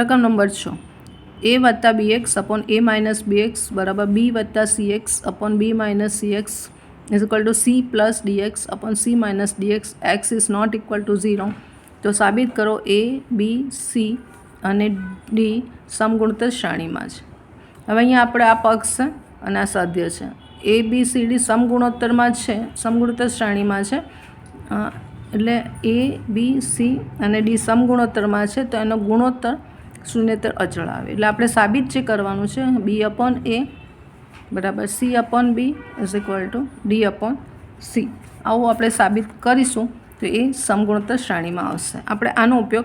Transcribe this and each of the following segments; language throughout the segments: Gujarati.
રકમ નંબર છ. એ વત્તા B x upon A minus B x બરાબર બી વત્તા C x upon B minus C x is equal to C plus D x upon C minus D x x is not equal to zero તો સાબિત કરો એ બી સી અને ડી સમગુણોત્તર શ્રેણીમાં છે હવે અહીંયા આપણે આ પક્ષ છે અને આ સાધ્ય છે. એ બી સી ડી સમગુણોત્તરમાં છે સમગુણોત્તર શ્રેણીમાં છે. એટલે એ બી સી અને ડી સમગુણોત્તરમાં છે તો એનો ગુણોત્તર શૂન્યતર અચળ આવે. એટલે આપણે સાબિત જે કરવાનું છે બી અપોન એ બરાબર C upon B is equal to D upon C આવું આપણે સાબિત કરીશું તો એ સમગુણતર શ્રેણીમાં આવશે. આપણે આનો ઉપયોગ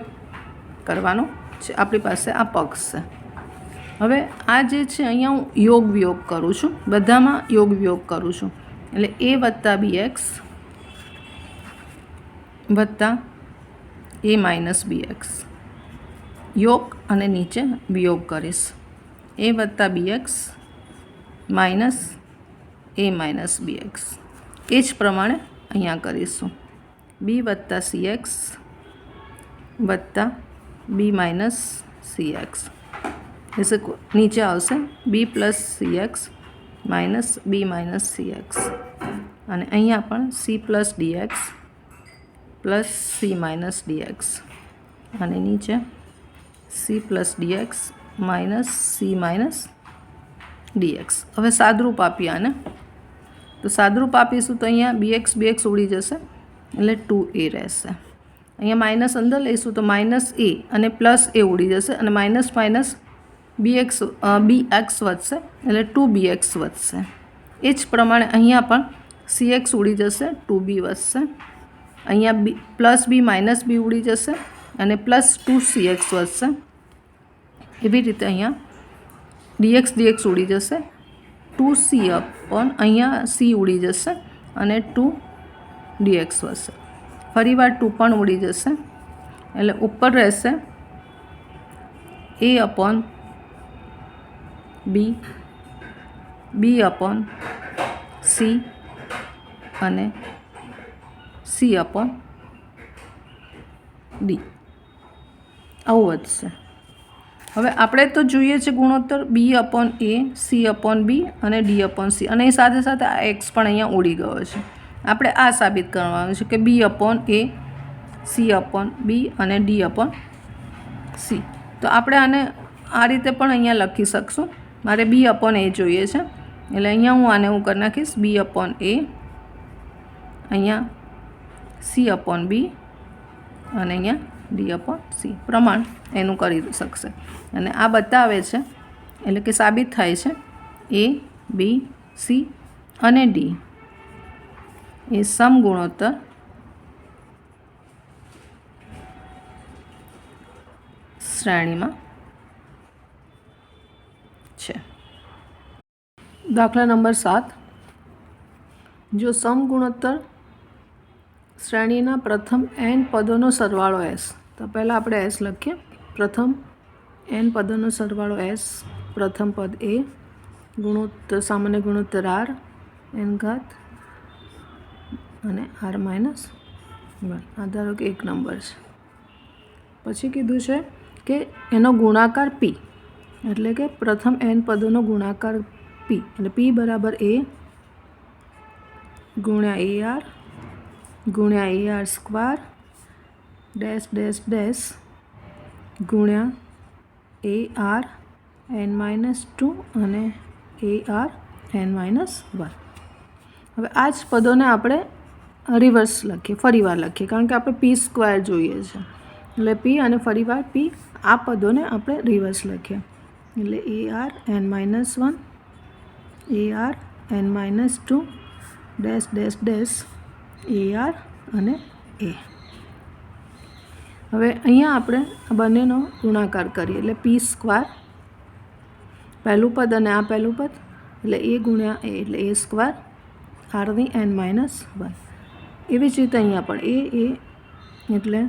કરવાનો છે. આપણી પાસે આ પક્ષ છે. હવે આ જે છે, અહીંયા હું યોગ વિયોગ કરું છું. બધામાં યોગ વિયોગ કરું છું. એટલે એ વત્તા બી એક્સ વત્તા એ માઇનસ બી એક્સ યોગ અને નીચે વિયોગ કરીશ. એ વત્તા B x minus A minus B x એ જ પ્રમાણે અહીંયા કરીશું. બી વત્તા સી એક્સ વત્તા બી માઇનસ સી એક્સ એટલે નીચે આવશે. B plus C x minus B minus C x અને અહીંયા પણ C plus D x plus C minus D x અને નીચે C plus D x minus C minus D x હવે સાદરૂપ આપીએ આને. તો સાદરૂપ આપીશું તો અહીંયા બીએક્સ બીએક્સ ઉડી જશે, એટલે ટુ એ રહેશે. અહીંયા માઇનસ અંદર લઈશું તો માઇનસ એ અને પ્લસ એ ઉડી જશે અને minus minus B x B x વધશે, એટલે ટુ બી એક્સ વધશે. એ જ પ્રમાણે અહીંયા પણ સી એક્સ ઉડી જશે ટુ બી વધશે. અહીંયા બી પ્લસ બી માઇનસ બી ઉડી જશે અને પ્લસ ટુ સી એક્સ વધશે. એવી રીતે અહીંયા ડીએક્સ ડીએક્સ ઉડી જશે. ટુ સી અપોન અહીંયા સી ઉડી જશે અને ટુ ડીએક્સ વધશે. ફરીવાર ટુ પણ ઉડી જશે. એટલે ઉપર રહેશે A upon B B upon C અને સી અપોન ડી આવું વધશે હવે આપણે તો જોઈએ છે ગુણોત્તર B upon A C upon B અને ડી અપોન સી અને એ સાથે સાથે આ એક્સ પણ અહીંયા ઉડી ગયો છે. આપણે આ સાબિત કરવાનું છે કે B upon A C upon B અને ડી અપોન સી તો આપણે આને આ રીતે પણ અહીંયા લખી શકશું. મારે બી અપોન એ જોઈએ છે. એટલે અહીંયા હું આને હું કરી નાખીશ. બી અપોન એ અહીંયા સી અપોન બી અને અહીંયા ડી અપોન સી પ્રમાણ એનું કરી શકશે. અને આ બતાવે છે, એટલે કે સાબિત થાય છે એ બી સી અને ડી એ સમગુણોત્તર શ્રેણીમાં છે. દાખલા નંબર સાત. જો સમગુણોત્તર શ્રેણીના પ્રથમ એન પદોનો સરવાળો એસ તો પહેલાં આપણે એસ લખીએ. પ્રથમ એન પદોનો સરવાળો એસ પ્રથમ પદ એ ગુણોત્તર, સામાન્ય ગુણોત્તર આર એન ઘાત અને આર માઇનસ વન આ ધારો કે એક નંબર છે. પછી કીધું છે કે એનો ગુણાકાર પી એટલે કે પ્રથમ એન પદોનો ગુણાકાર પી એટલે પી બરાબર એ ગુણ્યા એ આર ગુણ્યા A R square dash dash dash ગુણ્યા A R N minus two અને A R N minus one. હવે આ જ પદોને આપણે રિવર્સ લખીએ ફરીવાર લખીએ, કારણ કે આપણે પી સ્ક્વેર જોઈએ છે. એટલે પી અને ફરીવાર પી, આ પદોને આપણે રિવર્સ લખીએ. એટલે A R N minus one, A R N minus two, dash dash dash, A R અને એ. હવે અહીંયા આપણે બંનેનો ગુણાકાર કરીએ, એટલે પી સ્ક્વાર પહેલું પદ અને આ પહેલું પદ, એટલે એ ગુણ્યા એ એટલે એ સ્ક્વાર આરની એન માઇનસ વન એવી જ રીતે અહીંયા પણ એ એ એટલે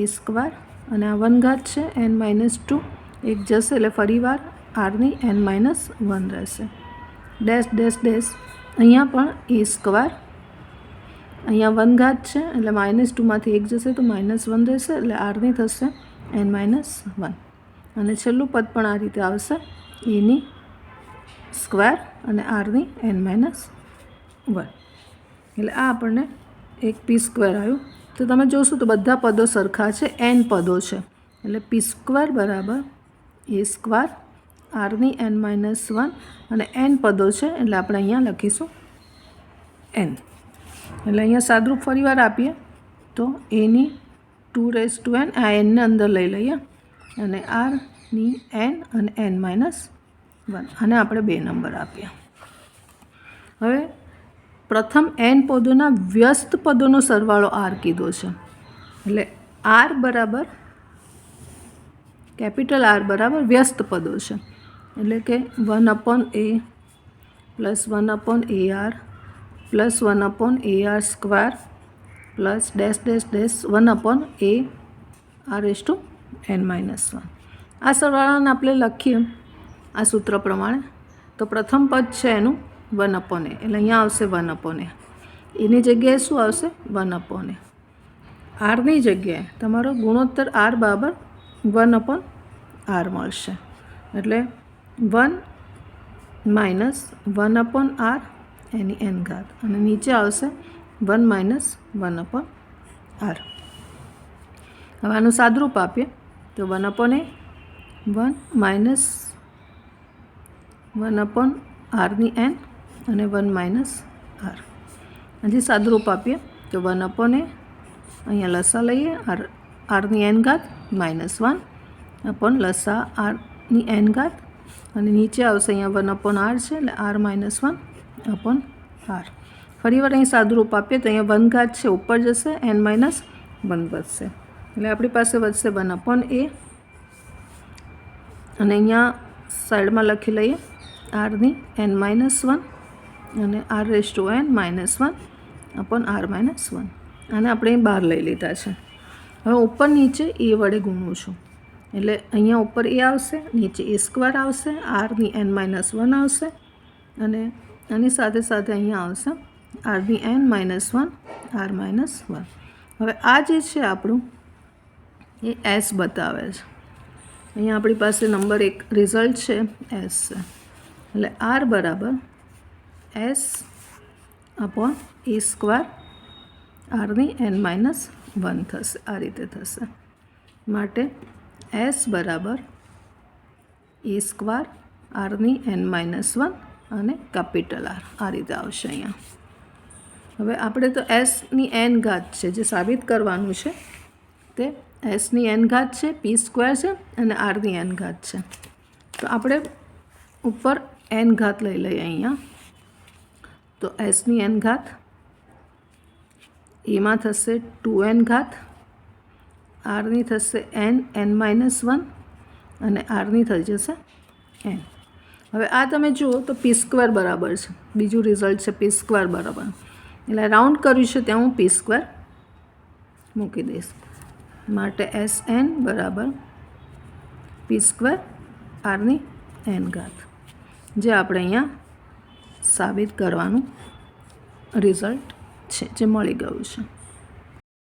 એ સ્ક્વાર અને આ વન ઘાત છે એન માઇનસ ટુ એક જશે, એટલે ફરીવાર આરની એન માઇનસ વન રહેશે. ડેશ ડેશ ડેશ અહીંયા પણ એ સ્ક્વાર અહીંયા વન ઘાત છે, એટલે માઇનસ ટુમાંથી એક જશે તો માઇનસ વન રહેશે, એટલે આરની થશે એન માઇનસ વન અને છેલ્લું પદ પણ આ રીતે આવશે એની સ્ક્વેર અને આરની એન માઇનસ વન એટલે આ આપણને એક પી સ્ક્વેર આવ્યું. તો તમે જોશો તો બધા પદો સરખા છે એન પદો છે. એટલે પી સ્ક્વેર બરાબર એ સ્ક્વેર આરની એન માઇનસ વન અને એન પદો છે, એટલે આપણે અહીંયા લખીશું એન એટલે અહીંયા સાદરૂપ ફરીવાર આપીએ. તો એની ટુ રેસ ટુ એન, આ એનને અંદર લઈ લઈએ. અને આરની એન અને એન માઇનસ વન. અને આપણે બે નંબર આપીએ. હવે પ્રથમ એન પદોના વ્યસ્ત પદોનો સરવાળો આર કીધો છે. એટલે આર બરાબર, કેપિટલ આર બરાબર વ્યસ્ત પદો છે. એટલે કે one upon A plus one upon A R plus one upon A R square plus dash dash dash one upon A R S to N minus one આ સરવાળાને આપણે લખીએ, આ સૂત્ર પ્રમાણે. તો પ્રથમ પદ છે એનું વન અપોને એટલે અહીંયા આવશે વન અપોને એની જગ્યાએ શું આવશે? વન અપોને આરની જગ્યાએ તમારો ગુણોત્તર આર બરાબર વન અપોન આર મળશે. એટલે one minus one upon R એની એન ઘાત. અને નીચે આવશે one minus one upon R. હવે આનું સાદરૂપ આપીએ. તો one upon A one minus one upon આરની N અને વન માઇનસ આર. હજી સાદરૂપ આપીએ. તો વન અપોન એ અહીંયા લસા લઈએ. આર, આરની એન ઘાત માઇનસ વન અપોન લસા આરની એન ઘાત. અને નીચે આવશે અહીંયા વન અપોન આર છે, એટલે R minus one upon R ફરી વાર અહીં સાદુરૂપ આપીએ તો અહીંયા વન ઘાત છે, ઉપર જશે, એન માઇનસ વન વધશે. એટલે આપણી પાસે વધશે વન અપોન એ. અને અહીંયા સાઈડમાં લખી લઈએ, આરની એન માઇનસ વન અને R raise to N minus one upon R minus one. આને આપણે બહાર લઈ લીધા છે. હવે ઉપર નીચે એ વડે ગુણું છું. એટલે અહીંયા ઉપર એ આવશે, નીચે એ સ્ક્વેર આવશે, આરની એન માઇનસ વન આવશે અને આની સાથે સાથે અહીંયા આવશે. R B N minus one R minus one હવે આ જે છે આપણું, એ એસ બતાવે છે. અહીંયા આપણી પાસે નંબર એક રિઝલ્ટ છે એસ છે. એટલે આર બરાબર એસ અપોન એ સ્ક્વેર આરની એન માઇનસ વન થશે. આ રીતે થશે. માટે એસ બરાબર એ સ્ક્વેર આરની એન માઇનસ વન અને કેપિટલ આર આ રીતે આવશે અહીંયા. હવે આપણે તો એસની એન ઘાત છે, જે સાબિત કરવાનું છે, તે એસની એન ઘાત છે પી સ્ક્વેર છે અને આરની એન ઘાત છે. તો આપણે ઉપર એન ઘાત લઈ લઈએ અહીંયા. તો એસની એન ઘાત એમાં થશે ટુ એન ઘાત આરની થશે એન એન માઇનસ વન અને આરની થઈ જશે એન હવે આ તમે જુઓ તો પી સ્ક્વેર બરાબર છે. બીજું રિઝલ્ટ છે પી સ્ક્વેર બરાબર. એટલે રાઉન્ડ કર્યું છે ત્યાં હું પી સ્ક્વેર મૂકી દઈશ. માટે એસ એન બરાબર પી સ્ક્વેર આરની એન ઘાત. જે આપણે અહીંયા સાબિત કરવાનું રિઝલ્ટ છે, જે મળી ગયું છે.